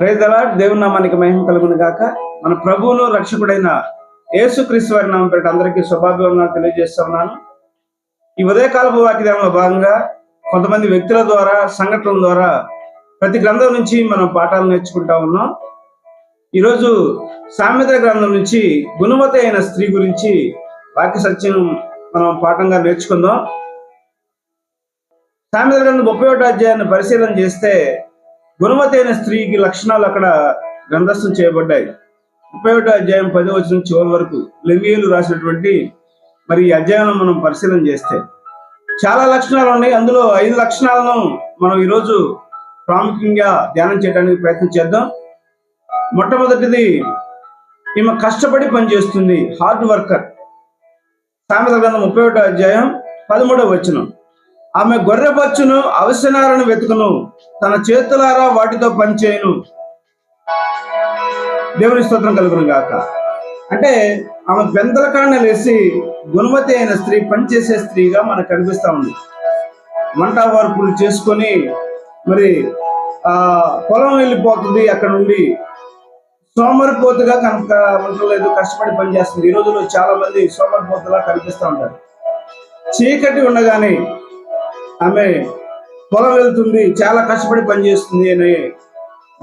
ప్రైజలా దేవుని నామానికి మహిమ కలుగును గాక. మన ప్రభువును రక్షకుడైన యేసుక్రీస్తు వారి నామం పేరిట అందరికీ శుభాభివందనాలు తెలియజేస్తా ఉన్నాను. ఈ ఉదయకాలపు వాక్యంలో భాగంగా కొంతమంది వ్యక్తుల ద్వారా సంఘటనల ద్వారా ప్రతి గ్రంథం నుంచి మనం పాఠాలు నేర్చుకుంటా ఉన్నాం. ఈరోజు సామెత గ్రంథం నుంచి గుణవతి అయిన స్త్రీ గురించి వాక్య సత్యం మనం పాఠంగా నేర్చుకుందాం. సామెత గ్రంథం ముప్పై ఒకటో అధ్యాయాన్ని పరిశీలన చేస్తే గుణవతి అయిన స్త్రీకి లక్షణాలు అక్కడ గ్రంథస్థం చేయబడ్డాయి. ముప్పై ఒకటో అధ్యాయం పది వచ్చిన చివరి వరకు లెమియలు రాసినటువంటి మరి ఈ అధ్యాయంలో మనం పరిశీలన చేస్తే. చాలా లక్షణాలు ఉన్నాయి. అందులో ఐదు లక్షణాలను మనం ఈరోజు ప్రాముఖ్యంగా ధ్యానం చేయడానికి ప్రయత్నం చేద్దాం. మొట్టమొదటిది ఈమె కష్టపడి పనిచేస్తుంది హార్డ్ వర్కర్ సామెత గ్రంథం ముప్పై ఒకటో అధ్యాయం పదమూడవ వచనం. ఆమె గొర్రెపచ్చును అవసరాలను వెతుకును తన చేతులారా వాటితో పనిచేయను. దేవుని స్తోత్రం కలుగును గాక. అంటే ఆమె బెందల కాండ లేసి గుణవతి అయిన స్త్రీ పనిచేసే స్త్రీగా మనకు కనిపిస్తా ఉంది. వంట వార్పులు చేసుకొని మరి ఆ పొలం వెళ్ళిపోతుంది. అక్కడ నుండి సోమరిపోతుగా కనుక ఉండలేదు కష్టపడి పనిచేస్తుంది ఈ రోజుల్లో చాలా మంది సోమరిపోతులా కనిపిస్తూ ఉంటారు. చీకటి ఉండగానే ఆమె పొలం వెళ్తుంది చాలా కష్టపడి పనిచేస్తుంది అని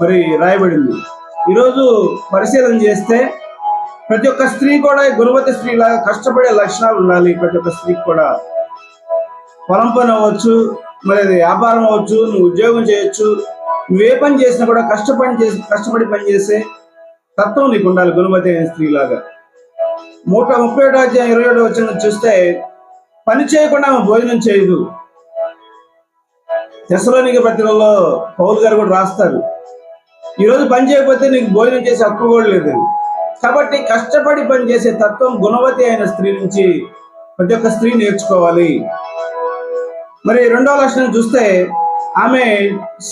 మరి రాయబడింది. ఈరోజు పరిశీలన చేస్తే ప్రతి ఒక్క స్త్రీ కూడా గుణవతి స్త్రీ లాగా కష్టపడే లక్షణాలు ఉండాలి. ప్రతి ఒక్క స్త్రీకి కూడా పొలం పని అవ్వచ్చు మరి వ్యాపారం అవ్వచ్చు నువ్వు ఉద్యోగం చేయొచ్చు నువ్వు ఏ పని చేసినా కూడా కష్టపడి చేసి కష్టపడి పని చేసే తత్వం నీకు ఉండాలి గుణవతి అయిన స్త్రీ లాగా మూట ముప్పై ఏడు అధ్యాయం ఇరవై ఏడు వచ్చిన చూస్తే పని చేయకుండా ఆమె భోజనం చేయదు. దశలోనిక పత్రికల్లో పౌల్ గారు కూడా రాస్తారు. ఈరోజు పని చేయకపోతే నీకు భోజనం చేసే హక్కు కూడా లేదు. కాబట్టి కష్టపడి పని చేసే తత్వం గుణవతి అయిన స్త్రీ నుంచి ప్రతి ఒక్క స్త్రీ నేర్చుకోవాలి. మరి రెండవ లక్షణం చూస్తే ఆమె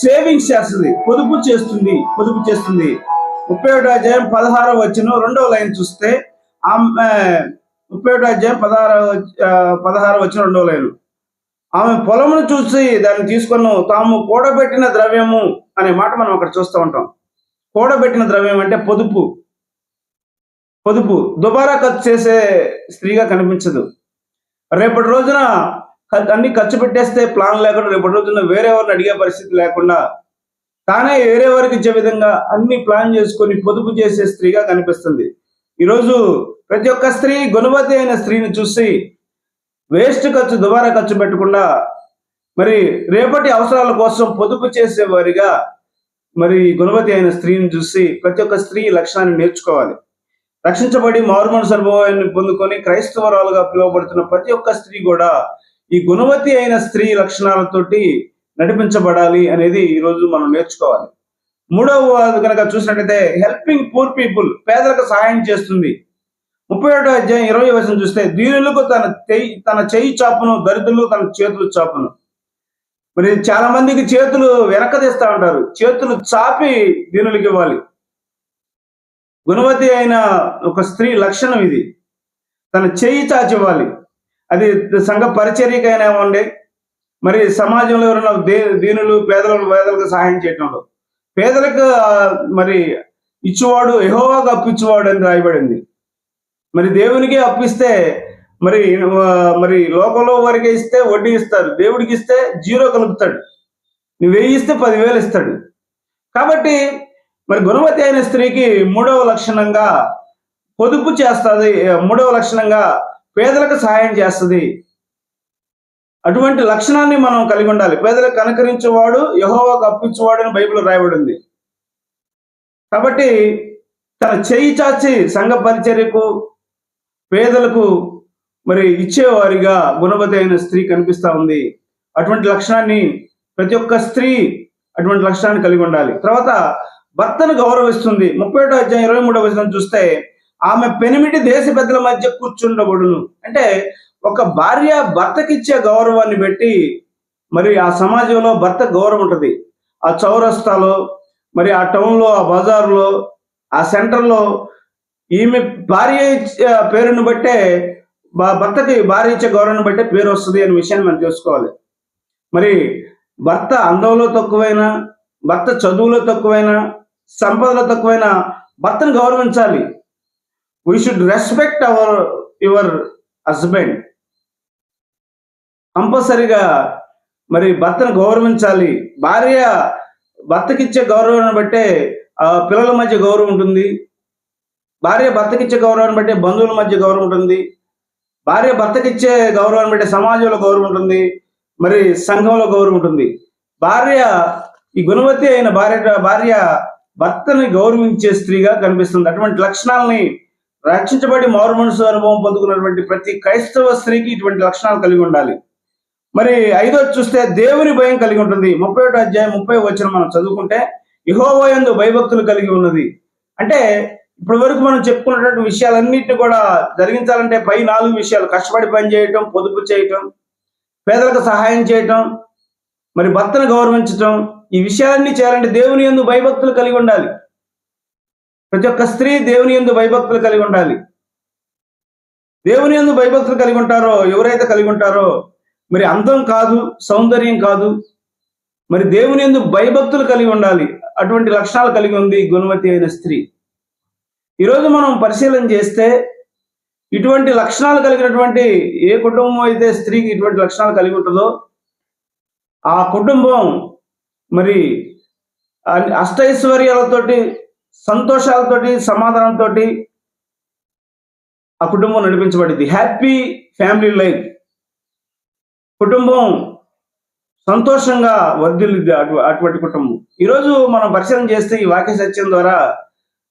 సేవింగ్స్ చేస్తుంది పొదుపు చేస్తుంది పొదుపు చేస్తుంది. ముప్పై ఒకటో అధ్యాయం పదహారో వచ్చిన రెండవ లైన్ చూస్తే ఆమె ముప్పై ఒకటో అధ్యాయం పదహారో పదహారు వచ్చిన రెండవ లైన్. ఆమె పొలమును చూసి దాన్ని తీసుకొని తాము కూడబెట్టిన ద్రవ్యము అనే మాట మనం అక్కడ చూస్తూ ఉంటాం. కూడబెట్టిన ద్రవ్యం అంటే పొదుపు. పొదుపు. దుబారా ఖర్చు చేసే స్త్రీగా కనిపించదు. రేపటి రోజున అన్ని ఖర్చు పెట్టేస్తే ప్లాన్ లేకుండా రేపటి రోజున వేరే ఎవరిని అడిగే పరిస్థితి లేకుండా తానే వేరే వారికి ఇచ్చే విధంగా అన్ని ప్లాన్ చేసుకొని పొదుపు చేసే స్త్రీగా కనిపిస్తుంది. ఈరోజు ప్రతి ఒక్క స్త్రీ గుణవతి అయిన స్త్రీని చూసి వేస్ట్ ఖర్చు దుబారా ఖర్చు పెట్టకుండా మరి రేపటి అవసరాల కోసం పొదుపు చేసేవారిగా మరి గుణవతి అయిన స్త్రీని చూసి ప్రతి ఒక్క స్త్రీ లక్షణాన్ని నేర్చుకోవాలి. రక్షించబడి మారుమనసు అనుభవాన్ని పొందుకొని క్రైస్తవరాలుగా పిలువబడుతున్న ప్రతి ఒక్క స్త్రీ కూడా ఈ గుణవతి అయిన స్త్రీ లక్షణాలతోటి నడిపించబడాలి అనేది ఈ రోజు మనం నేర్చుకోవాలి. మూడవ కనుక చూసినట్టయితే హెల్పింగ్ పూర్ పీపుల్ పేదలకు సహాయం చేస్తుంది. ముప్పై ఒకటో అధ్యాయం ఇరవై వచనం చూస్తే దీనులకు తన తన చేయి చాపును దరిద్రులకు తన చేతులు చాపును. మరి చాలా మందికి చేతులు వెనక తీస్తా ఉంటారు. చేతులు చాపి దీనులకు ఇవ్వాలి. గుణవతి అయిన ఒక స్త్రీ లక్షణం ఇది. తన చేయి చాచివ్వాలి అది సంఘ పరిచర్యకైనా ఇవ్వండి మరి సమాజంలో ఎవరైనా దే దీనులు పేదలకు పేదలకు సహాయం చేయటంలో. పేదలకు మరి ఇచ్చువాడు ఎహోవాగా అప్పిచ్చువాడు అని రాయబడింది. మరి దేవునికి అప్పిస్తే మరి మరి లోకంలో వారికి ఇస్తే వడ్డీ ఇస్తారు దేవుడికి ఇస్తే జీరో కలుపుతాడు. నువ్వు వెయ్యి ఇస్తే పదివేలు ఇస్తాడు. కాబట్టి మరి గుణవతి అయిన స్త్రీకి మూడవ లక్షణంగా పొదుపు చేస్తుంది మూడవ లక్షణంగా పేదలకు సహాయం చేస్తుంది. అటువంటి లక్షణాన్ని మనం కలిగి ఉండాలి. పేదలకు కనుకరించేవాడు యహోవాకు అప్పించేవాడు అని బైబిల్ రాయబడింది. కాబట్టి తన చేయి చాచి సంఘ పరిచర్యకు పేదలకు మరి ఇచ్చేవారిగా గుణవతి అయిన స్త్రీ కనిపిస్తూ ఉంది. అటువంటి లక్షణాన్ని ప్రతి ఒక్క స్త్రీ అటువంటి లక్షణాన్ని కలిగి ఉండాలి. తర్వాత భర్తను గౌరవిస్తుంది. ముప్పై ఒకటో అధ్యాయం ఇరవై మూడవ వచనం చూస్తే ఆమె పెనిమిటి దేశ పెద్దల మధ్య కూర్చుండబడును. అంటే ఒక భార్య భర్తకిచ్చే గౌరవాన్ని బట్టి మరి ఆ సమాజంలో భర్త గౌరవం ఉంటుంది. ఆ చౌరస్తాలో మరి ఆ టౌన్లో ఆ బజార్లో ఆ సెంటర్లో ఈమె భార్య ఇచ్చే పేరును బట్టే భర్తకి భార్య ఇచ్చే గౌరవం బట్టే పేరు వస్తుంది అనే విషయాన్ని మనం తెలుసుకోవాలి. మరి భర్త అందంలో తక్కువైనా భర్త చదువులో తక్కువైనా సంపదలో తక్కువైన భర్తను గౌరవించాలి. We should respect our your husband కంపల్సరిగా మరి భర్తను గౌరవించాలి. భార్య భర్తకిచ్చే గౌరవాన్ని బట్టే పిల్లల మధ్య గౌరవం ఉంటుంది. భార్య భర్తకిచ్చే గౌరవాన్ని బట్టి బంధువుల మధ్య గౌరవం ఉంటుంది. భార్య భర్తకిచ్చే గౌరవాన్ని బట్టి సమాజంలో గౌరవం ఉంటుంది. మరి సంఘంలో గౌరవం ఉంటుంది. భార్య ఈ గుణవతి అయిన భార్య భార్య భర్తని గౌరవించే స్త్రీగా కనిపిస్తుంది. అటువంటి లక్షణాలని రక్షించబడి మారు మనసు అనుభవం పొందుకున్నటువంటి ప్రతి క్రైస్తవ స్త్రీకి ఇటువంటి లక్షణాలు కలిగి ఉండాలి. మరి ఐదో చూస్తే దేవుని భయం కలిగి ఉంటుంది. ముప్పై ఒకటో అధ్యాయం ముప్పై వచ్చిన మనం చదువుకుంటే యహోవయందు భయభక్తులు కలిగి ఉన్నది. అంటే ఇప్పటి వరకు మనం చెప్పుకున్నటువంటి విషయాలన్నింటినీ కూడా జరిగించాలంటే పై నాలుగు విషయాలు. కష్టపడి పని చేయటం పొదుపు చేయటం పేదలకు సహాయం చేయటం మరి భర్తను గౌరవించటం ఈ విషయాలన్నీ చేయాలంటే దేవుని యందు భయభక్తులు కలిగి ఉండాలి. ప్రతి ఒక్క స్త్రీ దేవుని యందు భయభక్తులు కలిగి ఉండాలి. దేవుని యందు భయభక్తులు కలిగి ఉంటారో ఎవరైతే కలిగి ఉంటారో మరి అందం కాదు సౌందర్యం కాదు మరి దేవుని యందు భయభక్తులు కలిగి ఉండాలి. అటువంటి లక్షణాలు కలిగి ఉంది గుణవతి అయిన స్త్రీ. ఈరోజు మనం పరిశీలన చేస్తే ఇటువంటి లక్షణాలు కలిగినటువంటి ఏ కుటుంబం అయితే స్త్రీకి ఇటువంటి లక్షణాలు కలిగి ఉంటుందో ఆ కుటుంబం మరి అష్టైశ్వర్యాలతోటి సంతోషాలతోటి సమాధానంతో ఆ కుటుంబం నడిపించబడింది. హ్యాపీ ఫ్యామిలీ లైఫ్ కుటుంబం సంతోషంగా వర్ధిల్లుద్ది అటు అటువంటి కుటుంబం. ఈరోజు మనం పరిశీలన చేస్తే ఈ వాక్య సత్యం ద్వారా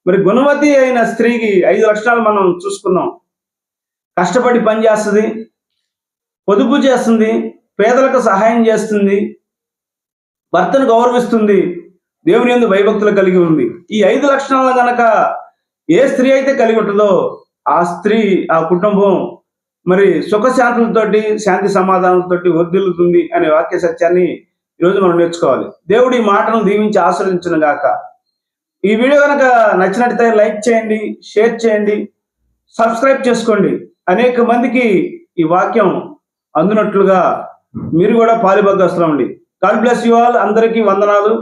మరి గుణవతి అయిన స్త్రీకి ఐదు లక్షణాలు మనం చూసుకున్నాం కష్టపడి పని చేస్తుంది పొదుపు చేస్తుంది పేదలకు సహాయం చేస్తుంది భర్తను గౌరవిస్తుంది దేవుని ఎందు భయభక్తులు కలిగి ఉంది. ఈ ఐదు లక్షణాలను గనక ఏ స్త్రీ అయితే కలిగి ఉంటుందో ఆ స్త్రీ ఆ కుటుంబం మరి సుఖశాంతులతోటి శాంతి సమాధానంతోటి వర్దిల్లుతుంది అనే వాక్య సత్యాన్ని ఈరోజు మనం నేర్చుకోవాలి. దేవుడి మాటను దీవించి ఆశ్రయించిన గాక ఈ వీడియో కనుక నచ్చినట్లయితే లైక్ చేయండి షేర్ చేయండి సబ్స్క్రైబ్ చేసుకోండి. అనేక మందికి ఈ వాక్యం అందినట్లుగా మీరు కూడా పాలిభగ్గస్తులండి గాడ్ బ్లెస్ యు ఆల్. అందరికీ వందనాలు.